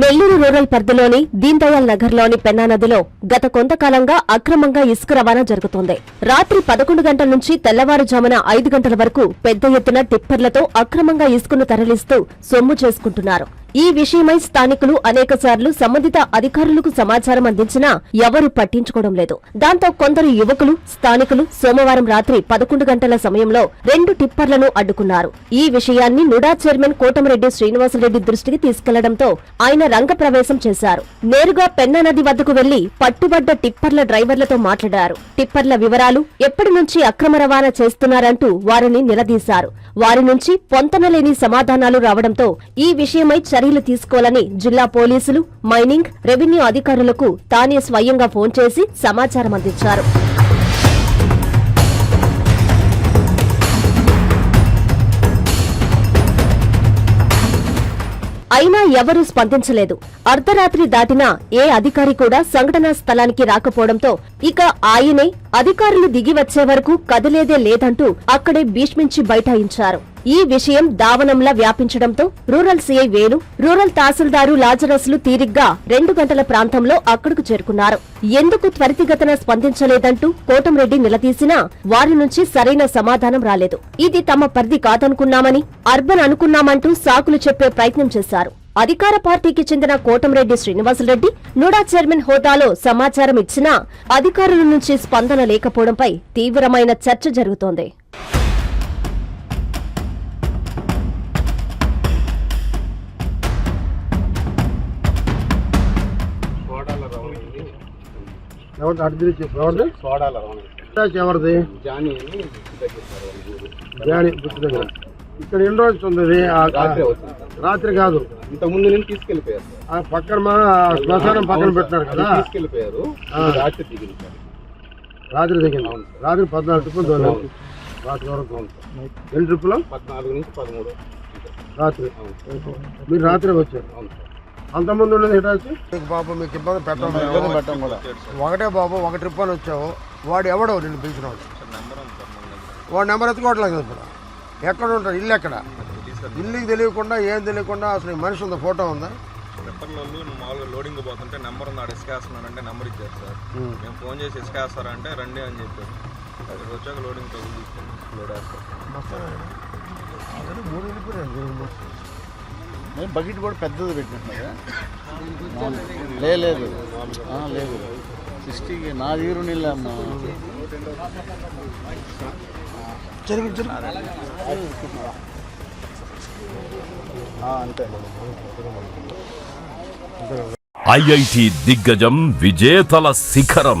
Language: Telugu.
నెల్లూరు రూరల్ పరిధిలోని దీన్ దయాల్ నగర్లోని పెన్నా నదిలో గత కొంతకాలంగా అక్రమంగా ఇసుక రవాణా జరుగుతోంది. రాత్రి పదకొండు గంటల నుంచి తెల్లవారుజామున ఐదు గంటల వరకు పెద్ద ఎత్తున టిప్పర్లతో అక్రమంగా ఇసుకను తరలిస్తూ సొమ్ము చేసుకుంటున్నారు. ఈ విషయమై స్థానికులు అనేక సంబంధిత అధికారులకు సమాచారం అందించినా ఎవరూ పట్టించుకోవడం లేదు. దాంతో కొందరు యువకులు స్థానికులు సోమవారం రాత్రి పదకొండు గంటల సమయంలో రెండు టిప్పర్లను అడ్డుకున్నారు. ఈ విషయాన్ని నుడా చైర్మన్ కోటమరెడ్డి శ్రీనివాసరెడ్డి దృష్టికి తీసుకెళ్ళడంతో ఆయన రంగప్రవేశం చేశారు. నేరుగా పెన్నా నది వద్దకు వెళ్ళి పట్టుబడ్డ టిప్పర్ల డ్రైవర్లతో మాట్లాడారు. టిప్పర్ల వివరాలు ఎప్పటి నుంచి అక్రమ రవాణా చేస్తున్నారంటూ వారిని నిలదీశారు. వారి నుంచి పొంతనలేని సమాధానాలు రావడంతో ఈ విషయమై చర్యలు తీసుకోవాలని జిల్లా పోలీసులు మైనింగ్ రెవెన్యూ అధికారులకు తానే స్వయంగా ఫోన్ చేసి సమాచారం అందించారు. అయినా ఎవరూ స్పందించలేదు. అర్ధరాత్రి దాటినా ఏ అధికారి కూడా సంఘటనా స్థలానికి రాకపోవడంతో ఇక ఆయనే అధికారులు దిగి వచ్చే వరకు కదిలేదే లేదంటూ అక్కడే భీష్మించి బైఠాయించారు. ఈ విషయం దావనంలా వ్యాపించడంతో రూరల్ సీఐ వేణు రూరల్ తహసీల్దారు లాజరస్లు తీరిగ్గా రెండు గంటల ప్రాంతంలో అక్కడకు చేరుకున్నారు. ఎందుకు త్వరితగతన స్పందించలేదంటూ కోటంరెడ్డి నిలదీసినా వారి నుంచి సరైన సమాధానం రాలేదు. ఇది తమ పరిధి కాదనుకున్నామని అర్బన్ అనుకున్నామంటూ సాకులు చెప్పే ప్రయత్నం చేశారు. అధికార పార్టీకి చెందిన కోటంరెడ్డి శ్రీనివాసరెడ్డి నూడా చైర్మన్ హోదాలో సమాచారం ఇచ్చినా అధికారుల నుంచి స్పందన లేకపోవడంపై తీవ్రమైన చర్చ జరుగుతోంది. ఎవరిది? చెప్పు సోడాల జానీ. జాని గుర్తు దగ్గర ఇక్కడ ఎన్ని రోజులు ఉంది రాత్రి కాదు. ఇంత ముందు నేను తీసుకెళ్ళిపోయారు సార్. ఆ పక్కన మా శ్మశానం పక్కన. పెట్టినారు కదా. ఇది రాత్రి దిగింది రాత్రి దిగింది. రాత్రి పద్నాలుగు ట్రిప్పులు అవును. రాత్రి వరకు. ఎన్ని ట్రిప్పులు? పద్నాలుగు నుంచి పదమూడు. రాత్రి. మీరు రాత్రి వచ్చారు. అవును సార్ అంతకుముందు ఉన్నది అటాచ్ మీకు బాబు మీకు ఇబ్బంది పెట్టడం ఇబ్బంది పెట్టడం కూడా ఒకటే బాబు ఒక ట్రిప్ అని వచ్చావు. వాడు ఎవడో నిన్ను పిలిచినాడు? వాడు నెంబర్ ఎత్తుకోవట్లేదు ఇప్పుడు. ఎక్కడ ఉంటాడు? ఇల్లు ఎక్కడ? ఇల్లుకి తెలియకుండా ఏం తెలియకుండా అసలు మనిషి ఉందా ఫోటో ఉందా? పెప్పర్లో నువ్వు మామూలుగా లోడింగ్ పోతుంటే నెంబర్ ఉంది ఆడ ఇసుకేస్తున్నానంటే నెంబర్ ఇచ్చారు సార్. మేము ఫోన్ చేసి ఇసుకేస్తారంటే రండి అని చెప్పారు. అక్కడికి వచ్చాక లోడింగ్ టోకెన్ తీసుకొని లోడ్ వేస్తారు మూడు వెళ్ళిపోయారు నేను బకెట్ కూడా పెద్దది పెట్టినట్టుగా లే లేదు. ఆ, లేదు. సిక్స్టీకి నా దగ్గర నీళ్ళు అమ్మా. అంతే. ఐఐటి దిగ్గజం విజేతల శిఖరం.